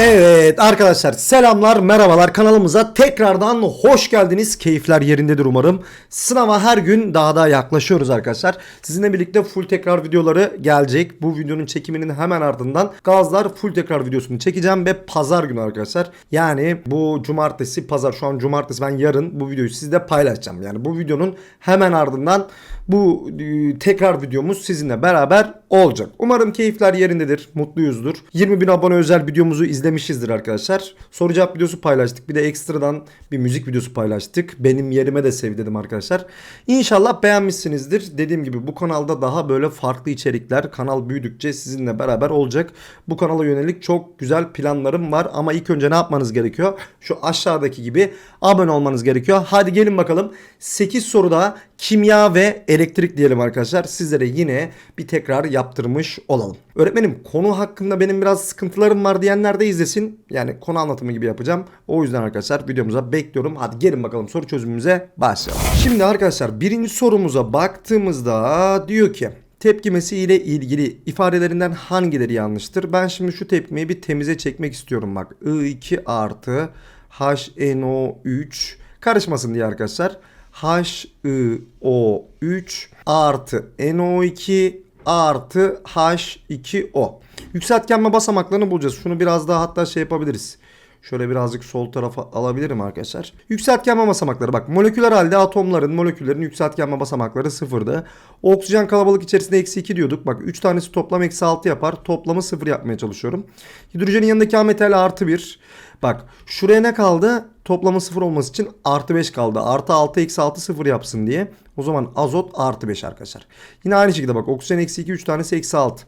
Evet arkadaşlar selamlar merhabalar kanalımıza tekrardan hoş geldiniz. Keyifler yerindedir umarım. Sınava her gün daha da yaklaşıyoruz arkadaşlar. Sizinle birlikte full tekrar videoları gelecek. Bu videonun çekiminin hemen ardından Gazlar full tekrar videosunu çekeceğim ve pazar günü arkadaşlar. Yani bu cumartesi pazar şu an cumartesi ben yarın bu videoyu sizle paylaşacağım. Yani bu videonun hemen ardından bu e, tekrar videomuz sizinle beraber olacak. Umarım keyifler yerindedir, mutluyuzdur. 20 bin abone özel videomuzu izlemişizdir arkadaşlar. Soru cevap videosu paylaştık. Bir de ekstradan bir müzik videosu paylaştık. Benim yerime de sev dedim arkadaşlar. İnşallah beğenmişsinizdir. Dediğim gibi bu kanalda daha böyle farklı içerikler kanal büyüdükçe sizinle beraber olacak. Bu kanala yönelik çok güzel planlarım var ama ilk önce ne yapmanız gerekiyor? Şu aşağıdaki gibi abone olmanız gerekiyor. Hadi gelin bakalım 8 soruda kimya ve elektrik diyelim arkadaşlar. Sizlere yine bir tekrar yaptırmış olalım. Öğretmenim konu hakkında benim biraz sıkıntılarım var diyenler de izlesin. Yani konu anlatımı gibi yapacağım. O yüzden arkadaşlar videomuza bekliyorum. Hadi gelin bakalım soru çözümümüze başlayalım. Şimdi arkadaşlar birinci sorumuza baktığımızda diyor ki tepkimesi ile ilgili ifadelerinden hangileri yanlıştır? Ben şimdi şu tepkimeyi bir temize çekmek istiyorum bak. I2 artı HNO3 karışmasın diye arkadaşlar. HIO3 artı NO2 artı H2O. Yükseltgenme basamaklarını bulacağız. Şunu biraz daha hatta şey yapabiliriz. Şöyle birazcık sol tarafa alabilirim arkadaşlar. Yükseltgenme basamakları bak moleküler halde atomların moleküllerin yükseltgenme basamakları sıfırdı. Oksijen kalabalık içerisinde eksi 2 diyorduk. Bak 3 tanesi toplam eksi 6 yapar. Toplamı sıfır yapmaya çalışıyorum. Hidrojenin yanındaki A metal artı 1. Bak şuraya ne kaldı? Toplamı sıfır olması için artı 5 kaldı. Artı 6 eksi 6 sıfır yapsın diye. O zaman azot artı 5 arkadaşlar. Yine aynı şekilde bak oksijen eksi 2 3 tanesi eksi 6.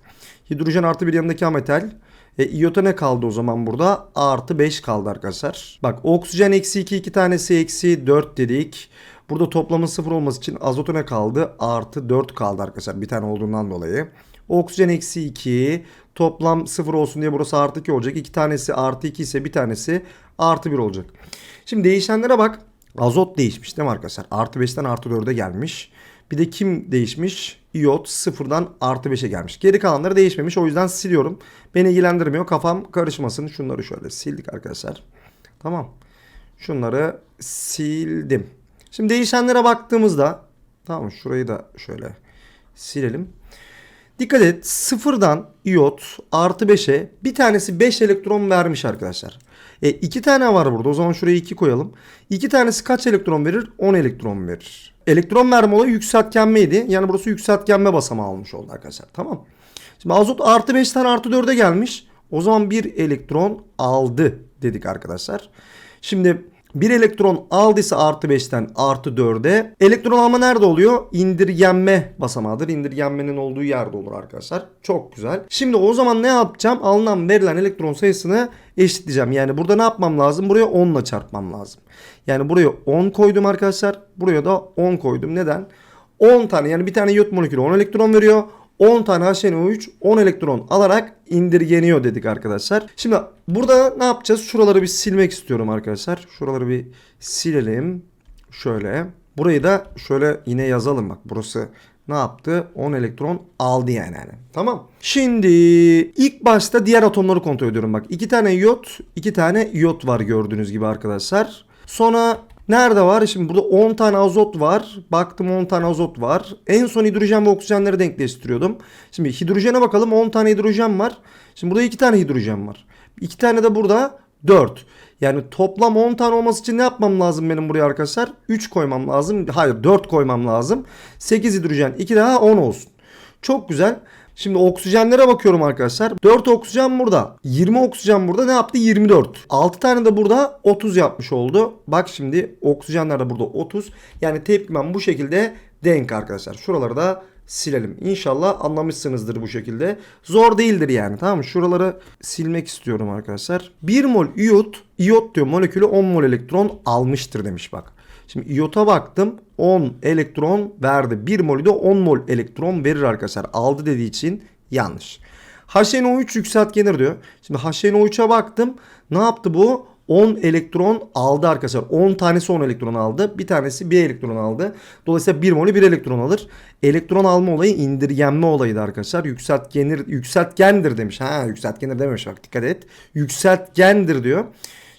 Hidrojen artı 1 yanındaki A metal. E, iyota ne kaldı o zaman burada? Artı 5 kaldı arkadaşlar. Bak oksijen eksi 2 2 tanesi eksi 4 dedik. Burada toplamın sıfır olması için azotu ne kaldı? Artı 4 kaldı arkadaşlar. Bir tane olduğundan dolayı. Oksijen eksi 2 toplam 0 olsun diye burası artı 2 olacak. 2 tanesi artı 2 ise bir tanesi artı 1 olacak. Şimdi değişenlere bak. Azot değişmiş değil mi arkadaşlar? Artı 5'ten artı 4'e gelmiş. Bir de kim değişmiş? İyot sıfırdan artı 5'e gelmiş. Geri kalanları değişmemiş. O yüzden siliyorum. Beni ilgilendirmiyor. Kafam karışmasın. Şunları şöyle sildik arkadaşlar. Tamam. Şunları sildim. Şimdi değişenlere baktığımızda tamam şurayı da şöyle silelim. Dikkat et sıfırdan iot artı 5'e bir tanesi 5 elektron vermiş arkadaşlar. E, iki tane var burada o zaman şuraya 2 koyalım. İki tanesi kaç elektron verir? 10 elektron verir. Elektron verme olayı yükseltgenmeydi. Yani burası yükseltgenme basamağı almış oldu arkadaşlar. Tamam. Şimdi azot artı 5'ten artı 4'e gelmiş. O zaman bir elektron aldı dedik arkadaşlar. Şimdi bir elektron aldıysa artı 5'ten artı 4'e. Elektron alma nerede oluyor? İndirgenme basamağıdır. İndirgenmenin olduğu yerde olur arkadaşlar. Çok güzel. Şimdi o zaman ne yapacağım? Alınan verilen elektron sayısını eşitleyeceğim. Yani burada ne yapmam lazım? Buraya 10 ile çarpmam lazım. Yani buraya 10 koydum arkadaşlar. Buraya da 10 koydum. Neden? 10 tane yani bir tane iot molekülü 10 elektron veriyor. 10 tane HNO3 10 elektron alarak indirgeniyor dedik arkadaşlar. Şimdi burada ne yapacağız? Şuraları bir silmek istiyorum arkadaşlar. Şuraları bir silelim. Şöyle. Burayı da şöyle yine yazalım bak. Burası ne yaptı? 10 elektron aldı yani. yani. Tamam. Şimdi ilk başta diğer atomları kontrol ediyorum bak. 2 tane iot, 2 tane iot var gördüğünüz gibi arkadaşlar. Sonra Nerede var? Şimdi burada 10 tane azot var. Baktım 10 tane azot var. En son hidrojen ve oksijenleri denkleştiriyordum. Şimdi hidrojene bakalım. 10 tane hidrojen var. Şimdi burada 2 tane hidrojen var. 2 tane de burada 4. Yani toplam 10 tane olması için ne yapmam lazım benim buraya arkadaşlar? 3 koymam lazım. Hayır 4 koymam lazım. 8 hidrojen 2 daha 10 olsun. Çok güzel. Şimdi oksijenlere bakıyorum arkadaşlar. 4 oksijen burada. 20 oksijen burada ne yaptı? 24. 6 tane de burada 30 yapmış oldu. Bak şimdi oksijenler de burada 30. Yani tepkimem bu şekilde denk arkadaşlar. Şuraları da silelim. İnşallah anlamışsınızdır bu şekilde. Zor değildir yani tamam mı? Şuraları silmek istiyorum arkadaşlar. 1 mol iot, iot diyor molekülü 10 mol elektron almıştır demiş bak. Şimdi iyota baktım 10 elektron verdi. 1 molü de 10 mol elektron verir arkadaşlar. Aldı dediği için yanlış. HNO3 yükseltgenir diyor. Şimdi HNO3'e baktım. Ne yaptı bu? 10 elektron aldı arkadaşlar. 10 tanesi 10 elektron aldı. Bir tanesi 1 elektron aldı. Dolayısıyla 1 molü 1 elektron alır. Elektron alma olayı indirgenme olayıydı arkadaşlar. Yükseltgenir, yükseltgendir demiş. Ha yükseltgenir dememiş bak dikkat et. Yükseltgendir diyor.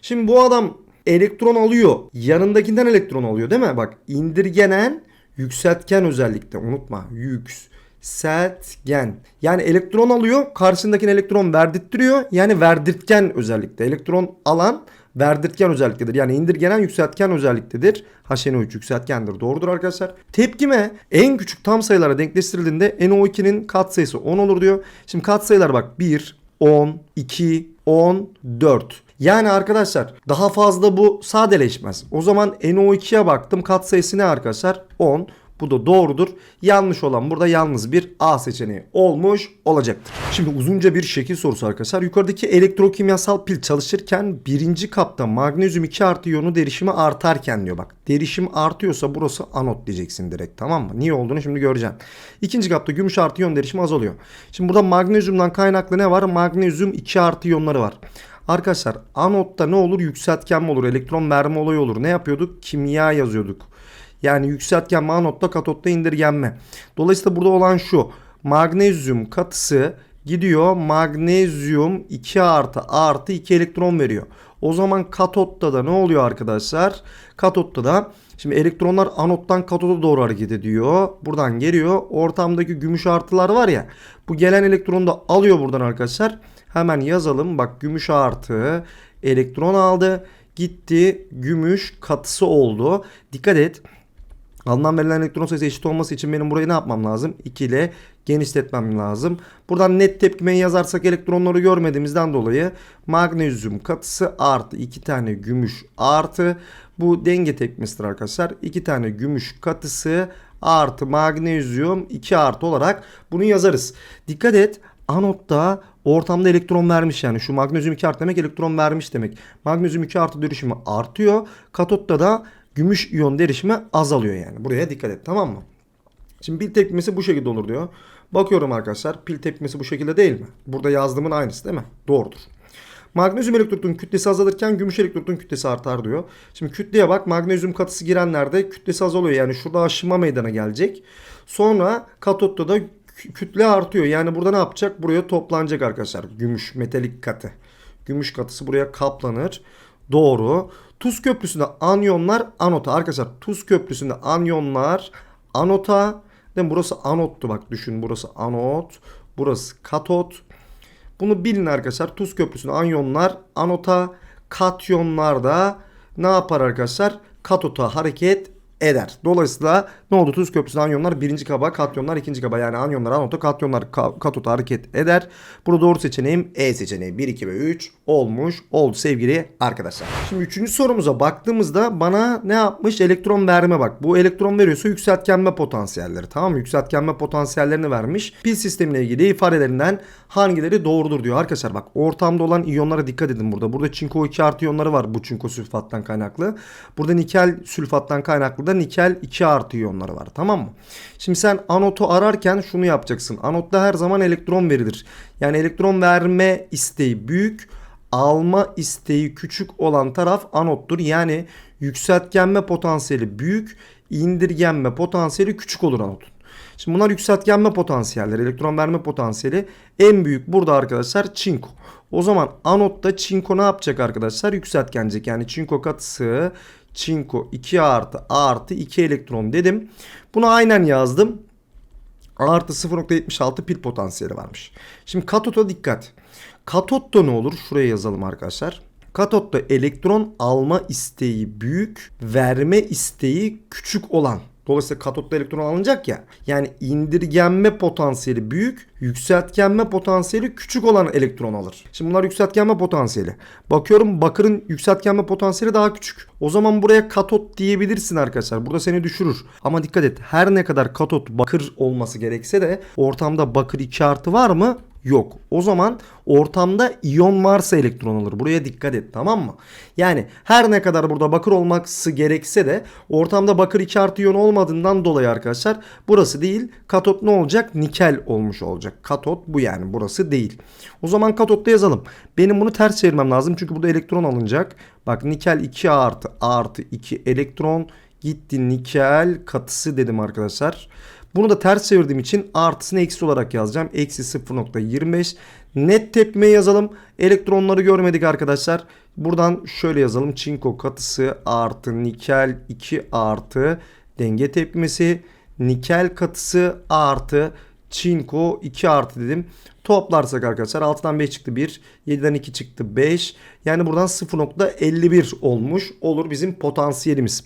Şimdi bu adam elektron alıyor. Yanındakinden elektron alıyor değil mi? Bak indirgenen yükseltgen özellikle unutma. Yükseltgen. Yani elektron alıyor. Karşısındakine elektron verdirttiriyor. Yani verdirtgen özellikle. Elektron alan verdirtgen özelliktedir. Yani indirgenen yükseltgen özelliktedir. HNO3 yükseltgendir. Doğrudur arkadaşlar. Tepkime en küçük tam sayılara denkleştirildiğinde NO2'nin katsayısı 10 olur diyor. Şimdi katsayılar bak 1, 10, 2, 10, 4. Yani arkadaşlar daha fazla bu sadeleşmez. O zaman NO2'ye baktım. Katsayısı ne arkadaşlar? 10. Bu da doğrudur. Yanlış olan burada yalnız bir A seçeneği olmuş olacaktır. Şimdi uzunca bir şekil sorusu arkadaşlar. Yukarıdaki elektrokimyasal pil çalışırken birinci kapta magnezyum 2 artı iyonu derişimi artarken diyor bak. Derişim artıyorsa burası anot diyeceksin direkt tamam mı? Niye olduğunu şimdi göreceğim. İkinci kapta gümüş artı iyon derişimi azalıyor. Şimdi burada magnezyumdan kaynaklı ne var? Magnezyum 2 artı iyonları var. Arkadaşlar anotta ne olur? Yükseltgenme olur. Elektron verme olayı olur. Ne yapıyorduk? Kimya yazıyorduk. Yani yükseltgenme anotta katotta indirgenme. Dolayısıyla burada olan şu. Magnezyum katısı gidiyor magnezyum 2 artı artı 2 elektron veriyor. O zaman katotta da ne oluyor arkadaşlar? Katotta da şimdi elektronlar anottan katoda doğru hareket ediyor. Buradan geliyor. Ortamdaki gümüş artılar var ya. Bu gelen elektronu da alıyor buradan arkadaşlar. Hemen yazalım. Bak gümüş artı elektron aldı. Gitti gümüş katısı oldu. Dikkat et. Alınan verilen elektron sayısı eşit olması için benim burayı ne yapmam lazım? 2 ile genişletmem lazım. Buradan net tepkimeyi yazarsak elektronları görmediğimizden dolayı magnezyum katısı artı 2 tane gümüş artı bu denge tepkimesidir arkadaşlar. 2 tane gümüş katısı artı magnezyum 2 artı olarak bunu yazarız. Dikkat et anotta ortamda elektron vermiş yani şu magnezyum 2 artı demek elektron vermiş demek. Magnezyum 2 artı dönüşümü artıyor. Katotta da gümüş iyon derişimi azalıyor yani. Buraya dikkat et tamam mı? Şimdi pil tepkimesi bu şekilde olur diyor. Bakıyorum arkadaşlar pil tepkimesi bu şekilde değil mi? Burada yazdığımın aynısı değil mi? Doğrudur. Magnezyum elektrotun kütlesi azalırken gümüş elektrotun kütlesi artar diyor. Şimdi kütleye bak magnezyum katısı girenlerde kütlesi azalıyor. Yani şurada aşınma meydana gelecek. Sonra katotta da kütle artıyor. Yani burada ne yapacak? Buraya toplanacak arkadaşlar. Gümüş metalik katı. Gümüş katısı buraya kaplanır. Doğru. Tuz köprüsünde anyonlar anota. Arkadaşlar tuz köprüsünde anyonlar anota. Değil mi? Burası anottu bak düşün. Burası anot. Burası katot. Bunu bilin arkadaşlar. Tuz köprüsünde anyonlar anota. Katyonlar da ne yapar arkadaşlar? Katota hareket eder. Dolayısıyla ne oldu? Tuz köprüsünde anyonlar birinci kaba, katyonlar ikinci kaba. Yani anyonlar anota, katyonlar ka- hareket eder. Burada doğru seçeneğim E seçeneği. 1, 2 ve 3 olmuş oldu sevgili arkadaşlar. Şimdi üçüncü sorumuza baktığımızda bana ne yapmış? Elektron verme bak. Bu elektron veriyorsa yükseltgenme potansiyelleri. Tamam mı? Yükseltgenme potansiyellerini vermiş. Pil sistemine ilgili ifadelerinden hangileri doğrudur diyor. Arkadaşlar bak ortamda olan iyonlara dikkat edin burada. Burada çinko 2 artı iyonları var bu çinko sülfattan kaynaklı. Burada nikel sülfattan kaynaklı da nikel 2 artı iyonları var. Tamam mı? Şimdi sen anotu ararken şunu yapacaksın. Anotta her zaman elektron verilir. Yani elektron verme isteği büyük, alma isteği küçük olan taraf anottur. Yani yükseltgenme potansiyeli büyük, indirgenme potansiyeli küçük olur anotun. Şimdi bunlar yükseltgenme potansiyelleri, elektron verme potansiyeli en büyük burada arkadaşlar çinko. O zaman anotta çinko ne yapacak arkadaşlar? Yükseltgenecek. Yani çinko katısı çinko 2 artı artı 2 elektron dedim. Bunu aynen yazdım. Artı 0.76 pil potansiyeli varmış. Şimdi katota dikkat. Katotta ne olur? Şuraya yazalım arkadaşlar. Katotta elektron alma isteği büyük, verme isteği küçük olan. Dolayısıyla katotta elektron alınacak ya. Yani indirgenme potansiyeli büyük, yükseltgenme potansiyeli küçük olan elektron alır. Şimdi bunlar yükseltgenme potansiyeli. Bakıyorum bakırın yükseltgenme potansiyeli daha küçük. O zaman buraya katot diyebilirsin arkadaşlar. Burada seni düşürür. Ama dikkat et her ne kadar katot bakır olması gerekse de ortamda bakır 2 artı var mı? Yok. O zaman ortamda iyon varsa elektron alır. Buraya dikkat et tamam mı? Yani her ne kadar burada bakır olması gerekse de ortamda bakır 2 artı iyon olmadığından dolayı arkadaşlar burası değil. Katot ne olacak? Nikel olmuş olacak. Katot bu yani burası değil. O zaman katotta yazalım. Benim bunu ters çevirmem lazım. Çünkü burada elektron alınacak. Bak nikel 2 artı artı 2 elektron gitti nikel katısı dedim arkadaşlar. Bunu da ters çevirdiğim için artısını eksi olarak yazacağım. Eksi 0.25. Net tepme yazalım. Elektronları görmedik arkadaşlar. Buradan şöyle yazalım. Çinko katısı artı nikel 2 artı denge tepmesi. Nikel katısı artı çinko 2 artı dedim. Toplarsak arkadaşlar 6'dan 5 çıktı 1. 7'den 2 çıktı 5. Yani buradan 0.51 olmuş olur bizim potansiyelimiz.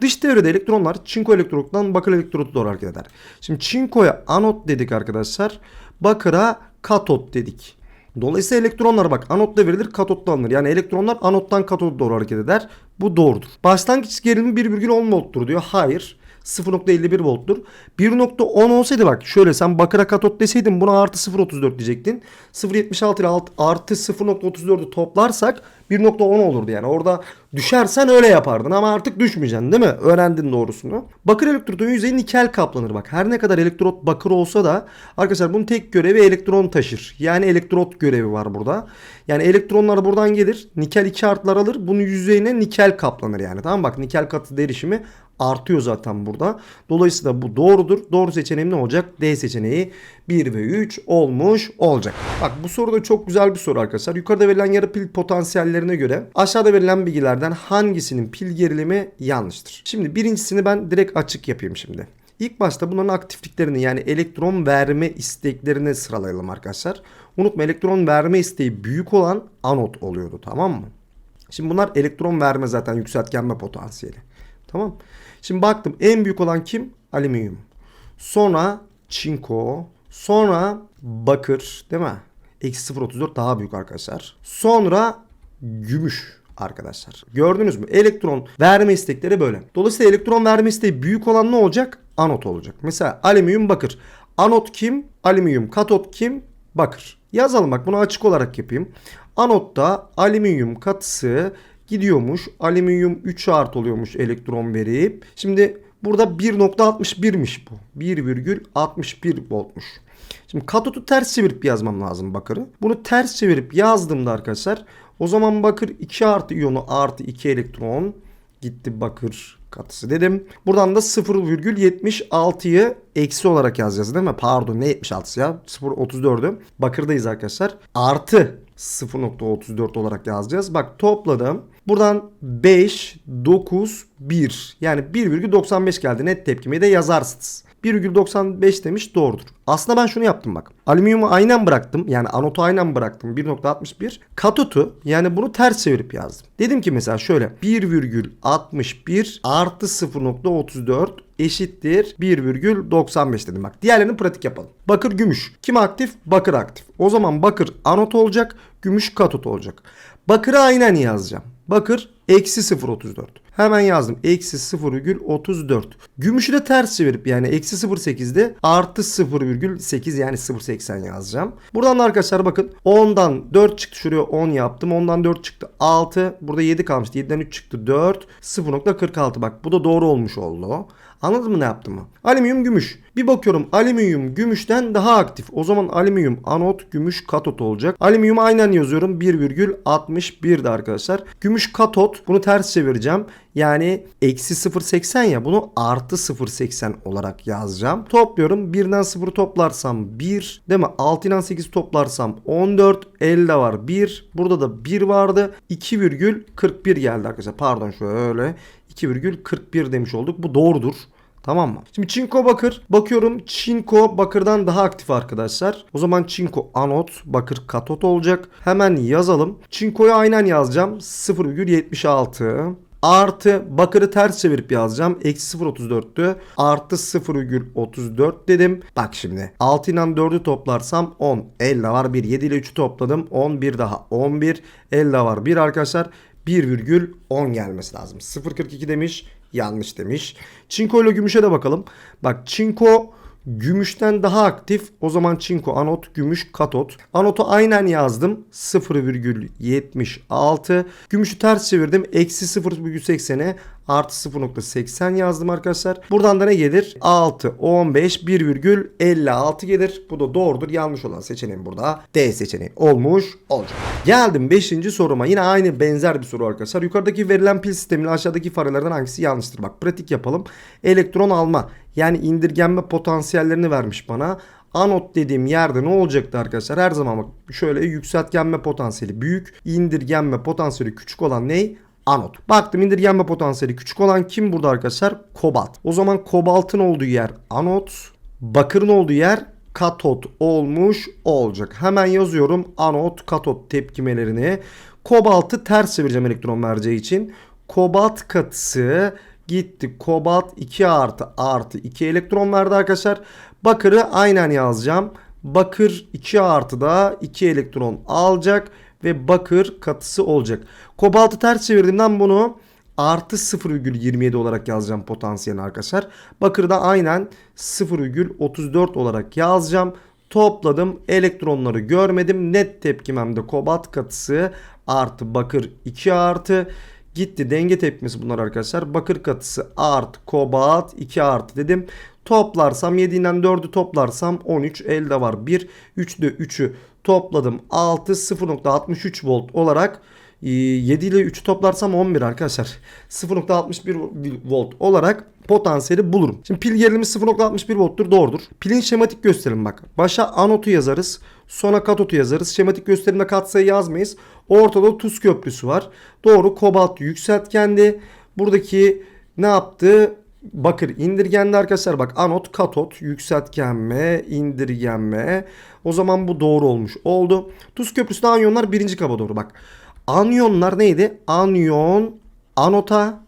Dış devrede elektronlar çinko elektrodundan bakır elektrodu doğru hareket eder. Şimdi çinkoya anot dedik arkadaşlar. Bakıra katot dedik. Dolayısıyla elektronlar bak anotta verilir katotta alınır. Yani elektronlar anottan katoda doğru hareket eder. Bu doğrudur. Başlangıç gerilimi 1,10 volttur diyor. Hayır. 0.51 volttur. 1.10 olsaydı bak şöyle sen bakıra katot deseydin buna artı 0.34 diyecektin. 0.76 ile alt- artı 0.34'ü toplarsak 1.10 olurdu yani. Orada düşersen öyle yapardın ama artık düşmeyeceksin değil mi? Öğrendin doğrusunu. Bakır elektrodun yüzeyi nikel kaplanır bak. Her ne kadar elektrot bakır olsa da arkadaşlar bunun tek görevi elektron taşır. Yani elektrot görevi var burada. Yani elektronlar buradan gelir. Nikel 2 artlar alır. Bunun yüzeyine nikel kaplanır yani. Tamam bak nikel katı derişimi artıyor zaten burada. Dolayısıyla bu doğrudur. Doğru seçeneğim ne olacak? D seçeneği 1 ve 3 olmuş olacak. Bak bu soru da çok güzel bir soru arkadaşlar. Yukarıda verilen yarı pil potansiyellerine göre aşağıda verilen bilgilerden hangisinin pil gerilimi yanlıştır? Şimdi birincisini ben direkt açık yapayım şimdi. İlk başta bunların aktifliklerini yani elektron verme isteklerini sıralayalım arkadaşlar. Unutma elektron verme isteği büyük olan anot oluyordu tamam mı? Şimdi bunlar elektron verme zaten yükseltgenme potansiyeli. Tamam. Şimdi baktım en büyük olan kim? Alüminyum. Sonra çinko. Sonra bakır değil mi? Eksi 0.34 daha büyük arkadaşlar. Sonra gümüş arkadaşlar. Gördünüz mü? Elektron verme istekleri böyle. Dolayısıyla elektron verme isteği büyük olan ne olacak? Anot olacak. Mesela alüminyum bakır. Anot kim? Alüminyum. Katot kim? Bakır. Yazalım bak bunu açık olarak yapayım. Anotta alüminyum katısı gidiyormuş. Alüminyum 3 artı oluyormuş elektron verip. Şimdi burada 1.61'miş bu. 1,61 voltmuş. Şimdi katotu ters çevirip yazmam lazım bakırı. Bunu ters çevirip yazdığımda arkadaşlar o zaman bakır 2 artı iyonu artı 2 elektron gitti bakır katısı dedim. Buradan da 0,76'yı eksi olarak yazacağız değil mi? Pardon ne 76'sı ya? 0,34'ü. Bakırdayız arkadaşlar. Artı 0.34 olarak yazacağız. Bak topladım. Buradan 5, 9, 1. Yani 1,95 geldi. Net tepkimeyi de yazarsınız. 1,95 demiş doğrudur. Aslında ben şunu yaptım bak. Alüminyumu aynen bıraktım. Yani anotu aynen bıraktım. 1.61. Katotu yani bunu ters çevirip yazdım. Dedim ki mesela şöyle 1,61 artı 0.34 eşittir 1,95 dedim bak. Diğerlerini pratik yapalım. Bakır gümüş. Kim aktif? Bakır aktif. O zaman bakır anot olacak. Gümüş katot olacak. Bakırı aynen yazacağım. Bakır eksi 0.34. Hemen yazdım. Eksi 0,34. Gümüşü de ters çevirip yani eksi 0.8'de artı 0,8 yani 0.80 yazacağım. Buradan da arkadaşlar bakın 10'dan 4 çıktı şuraya 10 yaptım. 10'dan 4 çıktı 6. Burada 7 kalmıştı. 7'den 3 çıktı 4. 0.46 bak bu da doğru olmuş oldu. Anladın mı ne yaptığımı? Alüminyum gümüş. Bir bakıyorum alüminyum gümüşten daha aktif. O zaman alüminyum anot gümüş katot olacak. Alüminyum aynen yazıyorum 1,61'de arkadaşlar. Gümüş katot bunu ters çevireceğim. Yani eksi 0.80 ya bunu artı 0.80 olarak yazacağım. Topluyorum. 1'den 0 toplarsam 1 değil mi? 6 ile 8 toplarsam 14. Elde var 1. Burada da 1 vardı. 2,41 geldi arkadaşlar. Pardon şöyle. 2,41 demiş olduk. Bu doğrudur. Tamam mı? Şimdi çinko bakır. Bakıyorum çinko bakırdan daha aktif arkadaşlar. O zaman çinko anot, bakır katot olacak. Hemen yazalım. Çinkoyu aynen yazacağım. 0,76 Artı bakırı ters çevirip yazacağım. Eksi 0.34'tü. Artı 0,34 dedim. Bak şimdi 6 ile 4'ü toplarsam 10. 50 var 1. 7 ile 3'ü topladım. 11 daha 11. 50 var 1 arkadaşlar. 1,10 gelmesi lazım. 0.42 demiş. Yanlış demiş. Çinko ile gümüşe de bakalım. Bak çinko Gümüşten daha aktif. O zaman çinko anot, gümüş katot. Anotu aynen yazdım. 0,76. Gümüşü ters çevirdim. Eksi 0,80'e artı 0.80 yazdım arkadaşlar. Buradan da ne gelir? 6, 15, 1,56 gelir. Bu da doğrudur. Yanlış olan seçeneğim burada. D seçeneği olmuş olacak. Geldim 5. soruma. Yine aynı benzer bir soru arkadaşlar. Yukarıdaki verilen pil sistemiyle aşağıdaki farelerden hangisi yanlıştır? Bak pratik yapalım. Elektron alma yani indirgenme potansiyellerini vermiş bana. Anot dediğim yerde ne olacaktı arkadaşlar? Her zaman bak şöyle yükseltgenme potansiyeli büyük, indirgenme potansiyeli küçük olan ney? Anot. Baktım indirgenme potansiyeli küçük olan kim burada arkadaşlar? Kobalt. O zaman kobaltın olduğu yer anot, bakırın olduğu yer katot olmuş olacak. Hemen yazıyorum anot katot tepkimelerini. Kobaltı ters çevireceğim elektron vereceği için. Kobalt katısı gitti. Kobalt 2 artı artı 2 elektron verdi arkadaşlar. Bakırı aynen yazacağım. Bakır 2 artı da 2 elektron alacak ve bakır katısı olacak. Kobaltı ters çevirdiğimden bunu artı 0,27 olarak yazacağım potansiyelini arkadaşlar. Bakırı da aynen 0,34 olarak yazacağım. Topladım elektronları görmedim. Net tepkimemde kobalt katısı artı bakır 2 artı gitti denge tepkimesi bunlar arkadaşlar. Bakır katısı artı kobalt 2 artı dedim. Toplarsam 7'den 4'ü toplarsam 13 elde var 1. 3'de 3'ü topladım 6 0.63 volt olarak 7 ile 3'ü toplarsam 11 arkadaşlar. 0.61 volt olarak potansiyeli bulurum. Şimdi pil gerilimi 0.61 volttur doğrudur. Pilin şematik gösterim bak. Başa anotu yazarız. Sona katotu yazarız. Şematik gösterimde katsayı yazmayız. Ortada tuz köprüsü var. Doğru kobalt yükseltgendi. Buradaki ne yaptı? Bakır indirgendi arkadaşlar. Bak anot, katot, yükseltgenme, indirgenme. O zaman bu doğru olmuş oldu. Tuz köprüsü de anyonlar birinci kaba doğru bak. Anyonlar neydi? Anyon, anota,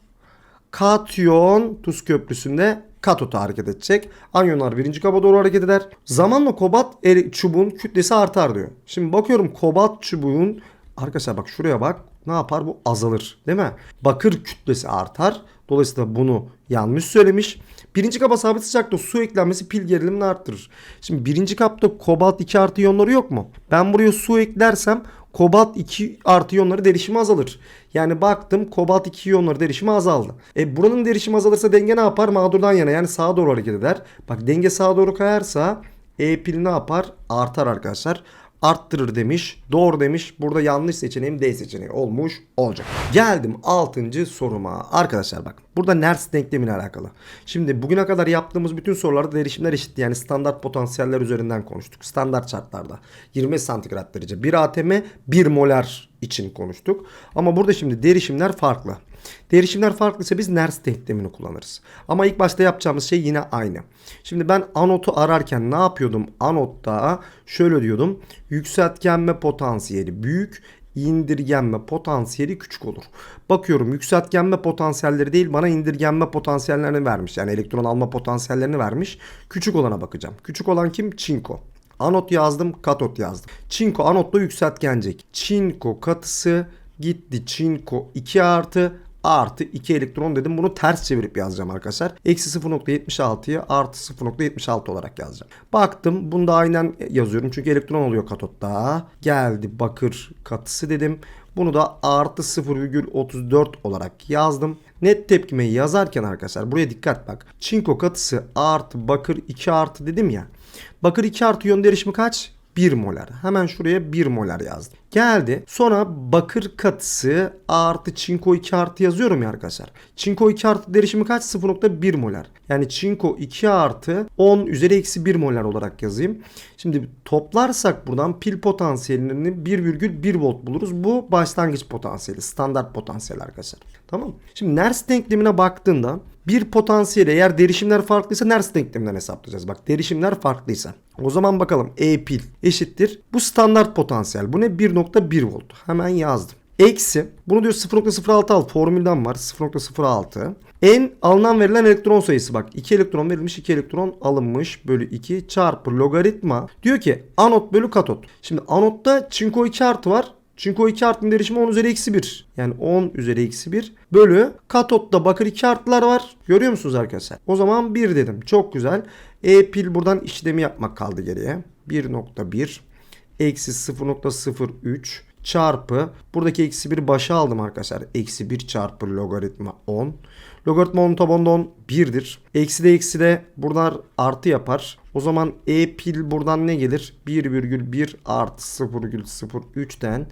katyon tuz köprüsünde katota hareket edecek. Anyonlar birinci kaba doğru hareket eder. Zamanla kobalt eri- çubuğun kütlesi artar diyor. Şimdi bakıyorum kobalt çubuğun arkadaşlar bak şuraya bak ne yapar bu azalır değil mi? Bakır kütlesi artar. Dolayısıyla bunu yanlış söylemiş. Birinci kaba sabit sıcaklıkta su eklenmesi pil gerilimini arttırır. Şimdi birinci kapta kobalt 2 artı iyonları yok mu? Ben buraya su eklersem kobalt 2 artı iyonları derişimi azalır. Yani baktım kobalt 2 iyonları derişimi azaldı. E buranın derişimi azalırsa denge ne yapar? Mağdurdan yana yani sağa doğru hareket eder. Bak denge sağa doğru kayarsa E pil ne yapar? Artar arkadaşlar arttırır demiş. Doğru demiş. Burada yanlış seçeneğim D seçeneği olmuş olacak. Geldim 6. soruma. Arkadaşlar bak burada Nernst denklemiyle alakalı. Şimdi bugüne kadar yaptığımız bütün sorularda derişimler eşitti. Yani standart potansiyeller üzerinden konuştuk. Standart şartlarda 25 santigrat derece 1 atm 1 molar için konuştuk. Ama burada şimdi derişimler farklı. Derişimler farklıysa biz Nernst denklemini kullanırız. Ama ilk başta yapacağımız şey yine aynı. Şimdi ben anotu ararken ne yapıyordum? Anotta şöyle diyordum. Yükseltgenme potansiyeli büyük, indirgenme potansiyeli küçük olur. Bakıyorum yükseltgenme potansiyelleri değil bana indirgenme potansiyellerini vermiş. Yani elektron alma potansiyellerini vermiş. Küçük olana bakacağım. Küçük olan kim? Çinko. Anot yazdım, katot yazdım. Çinko anotla yükseltgenecek. Çinko katısı gitti. Çinko 2 artı artı 2 elektron dedim. Bunu ters çevirip yazacağım arkadaşlar. Eksi 0.76'yı artı 0.76 olarak yazacağım. Baktım. Bunu da aynen yazıyorum. Çünkü elektron oluyor katotta. Geldi bakır katısı dedim. Bunu da artı 0,34 olarak yazdım. Net tepkimeyi yazarken arkadaşlar buraya dikkat bak. Çinko katısı artı bakır 2 artı dedim ya. Bakır 2 artı yön derişimi kaç? 1 molar. Hemen şuraya 1 molar yazdım. Geldi. Sonra bakır katısı artı çinko 2 artı yazıyorum ya arkadaşlar. Çinko 2 artı derişimi kaç? 0.1 molar. Yani çinko 2 artı 10 üzeri eksi 1 molar olarak yazayım. Şimdi toplarsak buradan pil potansiyelini 1,1 volt buluruz. Bu başlangıç potansiyeli. Standart potansiyel arkadaşlar. Tamam Şimdi Nernst denklemine baktığında bir potansiyel eğer derişimler farklıysa Nernst denkleminden hesaplayacağız. Bak derişimler farklıysa. O zaman bakalım E pil eşittir. Bu standart potansiyel. Bu ne? 1.1 volt. Hemen yazdım. Eksi. Bunu diyor 0.06 al. Formülden var. 0.06. En alınan verilen elektron sayısı bak. 2 elektron verilmiş 2 elektron alınmış bölü 2 çarpı logaritma. Diyor ki anot bölü katot. Şimdi anotta çinko 2 artı var. Çünkü o 2 artının derişimi 10 üzeri eksi 1. Yani 10 üzeri eksi 1 bölü katotta bakır 2 artılar var. Görüyor musunuz arkadaşlar? O zaman 1 dedim. Çok güzel. E pil buradan işlemi yapmak kaldı geriye. 1.1 eksi 0.03 çarpı buradaki eksi 1 başa aldım arkadaşlar. Eksi 1 çarpı logaritma 10. Logaritma 10 tabanında 10 1'dir. Eksi de eksi de buradan artı yapar. O zaman E pil buradan ne gelir? 1,1 artı 0,03'ten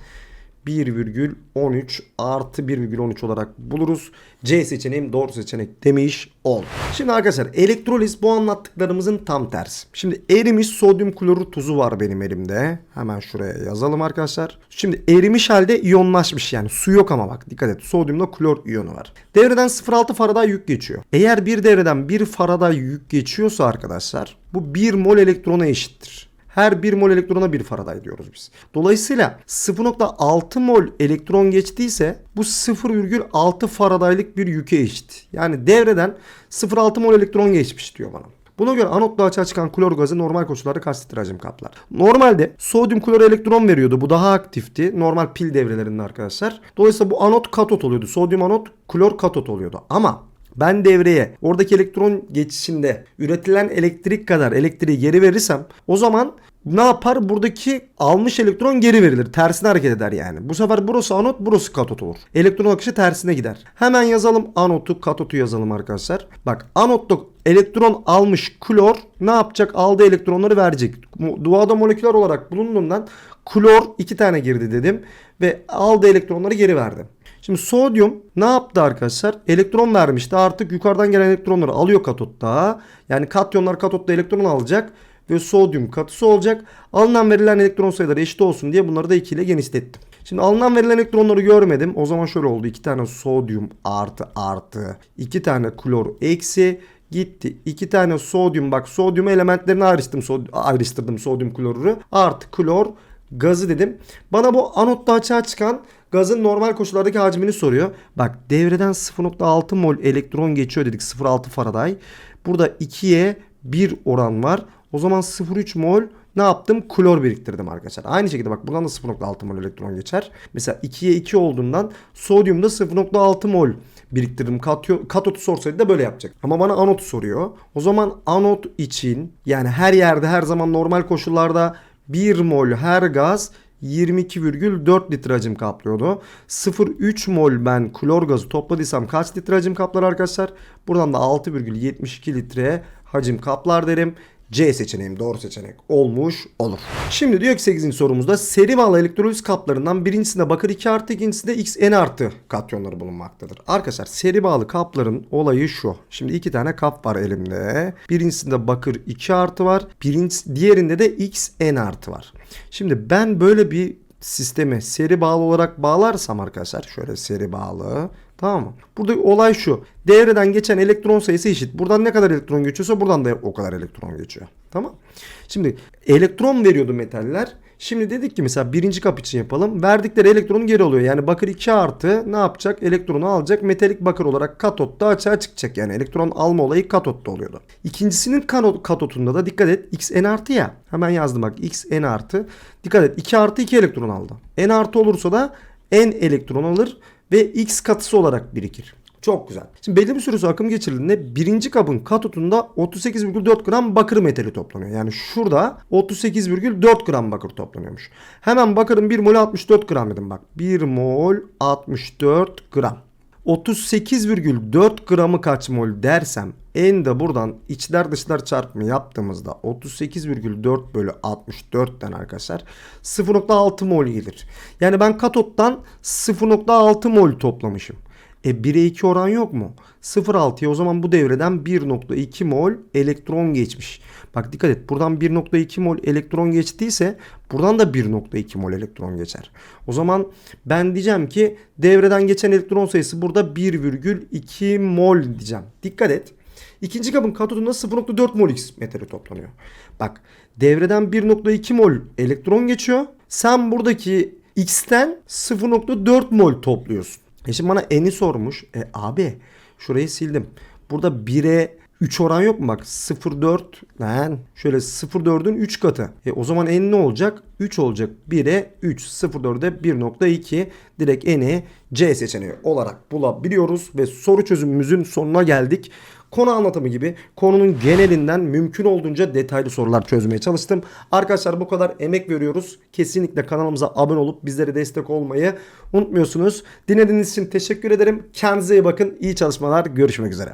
1,13 artı 1,13 olarak buluruz. C seçeneğim doğru seçenek demiş ol. Şimdi arkadaşlar elektroliz bu anlattıklarımızın tam tersi. Şimdi erimiş sodyum klorür tuzu var benim elimde. Hemen şuraya yazalım arkadaşlar. Şimdi erimiş halde iyonlaşmış yani su yok ama bak dikkat et sodyumda klor iyonu var. Devreden 0,6 Faraday yük geçiyor. Eğer bir devreden 1 Faraday yük geçiyorsa arkadaşlar bu 1 mol elektrona eşittir. Her 1 mol elektrona 1 Faraday diyoruz biz. Dolayısıyla 0.6 mol elektron geçtiyse bu 0,6 Faradaylık bir yüke eşit. Yani devreden 0.6 mol elektron geçmiş diyor bana. Buna göre anotla açığa çıkan klor gazı normal koşullarda kaç kaplar? Normalde sodyum klor elektron veriyordu. Bu daha aktifti. Normal pil devrelerinde arkadaşlar. Dolayısıyla bu anot katot oluyordu. Sodyum anot klor katot oluyordu. Ama ben devreye oradaki elektron geçişinde üretilen elektrik kadar elektriği geri verirsem o zaman ne yapar? Buradaki almış elektron geri verilir. Tersine hareket eder yani. Bu sefer burası anot, burası katot olur. Elektron akışı tersine gider. Hemen yazalım anotu, katotu yazalım arkadaşlar. Bak anotta elektron almış klor ne yapacak? Aldığı elektronları verecek. Doğada moleküler olarak bulunduğundan klor iki tane girdi dedim ve aldığı elektronları geri verdi. Şimdi sodyum ne yaptı arkadaşlar? Elektron vermişti. Artık yukarıdan gelen elektronları alıyor katotta. Yani katyonlar katotta elektron alacak ve sodyum katısı olacak. Alınan verilen elektron sayıları eşit olsun diye bunları da 2 ile genişlettim. Şimdi alınan verilen elektronları görmedim. O zaman şöyle oldu. 2 tane sodyum artı artı. 2 tane klor eksi. Gitti. 2 tane sodyum. Bak sodyum elementlerini ayrıştırdım. Sod ayrıştırdım sodyum klorürü. Artı klor gazı dedim. Bana bu anotta açığa çıkan gazın normal koşullardaki hacmini soruyor. Bak devreden 0.6 mol elektron geçiyor dedik 0.6 Faraday. Burada 2'ye 1 oran var. O zaman 0.3 mol ne yaptım? Klor biriktirdim arkadaşlar. Aynı şekilde bak buradan da 0.6 mol elektron geçer. Mesela 2'ye 2 olduğundan sodyumda 0.6 mol biriktirdim. Katyo, katotu sorsaydı da böyle yapacak. Ama bana anotu soruyor. O zaman anot için yani her yerde her zaman normal koşullarda 1 mol her gaz 22,4 litre hacim kaplıyordu. 0,3 mol ben klor gazı topladıysam kaç litre hacim kaplar arkadaşlar? Buradan da 6,72 litre hacim kaplar derim. C seçeneğim doğru seçenek olmuş olur. Şimdi diyor ki 8. sorumuzda seri bağlı elektroliz kaplarından birincisinde bakır 2 artı ikincisinde XN artı katyonları bulunmaktadır. Arkadaşlar seri bağlı kapların olayı şu. Şimdi iki tane kap var elimde. Birincisinde bakır 2 artı var. Birinci, diğerinde de XN artı var. Şimdi ben böyle bir sistemi seri bağlı olarak bağlarsam arkadaşlar şöyle seri bağlı Tamam mı? Burada olay şu. Devreden geçen elektron sayısı eşit. Buradan ne kadar elektron geçiyorsa buradan da o kadar elektron geçiyor. Tamam. Şimdi elektron veriyordu metaller. Şimdi dedik ki mesela birinci kap için yapalım. Verdikleri elektronu geri alıyor. Yani bakır 2 artı ne yapacak? Elektronu alacak. Metalik bakır olarak katotta açığa çıkacak. Yani elektron alma olayı katotta oluyordu. İkincisinin katotunda da dikkat et. X n artı ya. Hemen yazdım bak. X n artı. Dikkat et. 2 artı 2 elektron aldı. N artı olursa da N elektron alır ve X katısı olarak birikir. Çok güzel. Şimdi belli bir süre akım geçirildiğinde birinci kabın katotunda 38,4 gram bakır metali toplanıyor. Yani şurada 38,4 gram bakır toplanıyormuş. Hemen bakırın 1 mol 64 gram dedim bak. 1 mol 64 gram. 38,4 gramı kaç mol dersem en de buradan içler dışlar çarpımı yaptığımızda 38,4 bölü 64'ten arkadaşlar 0.6 mol gelir. Yani ben katottan 0.6 mol toplamışım. E 1'e 2 oran yok mu? 0.6'ya o zaman bu devreden 1.2 mol elektron geçmiş. Bak dikkat et buradan 1.2 mol elektron geçtiyse buradan da 1.2 mol elektron geçer. O zaman ben diyeceğim ki devreden geçen elektron sayısı burada 1,2 mol diyeceğim. Dikkat et. İkinci kabın katodunda 0.4 mol X metali toplanıyor. Bak devreden 1.2 mol elektron geçiyor. Sen buradaki X'ten 0.4 mol topluyorsun. E şimdi bana N'i sormuş. E abi şurayı sildim. Burada 1'e 3 oran yok mu bak 0,4 lan şöyle 0,4'ün 3 katı. E o zaman n ne olacak? 3 olacak. 1'e 3 0,4'e 1.2 direkt n'i C seçeneği olarak bulabiliyoruz ve soru çözümümüzün sonuna geldik. Konu anlatımı gibi konunun genelinden mümkün olduğunca detaylı sorular çözmeye çalıştım. Arkadaşlar bu kadar emek veriyoruz. Kesinlikle kanalımıza abone olup bizlere destek olmayı unutmuyorsunuz. Dinlediğiniz için teşekkür ederim. Kendinize iyi bakın. İyi çalışmalar. Görüşmek üzere.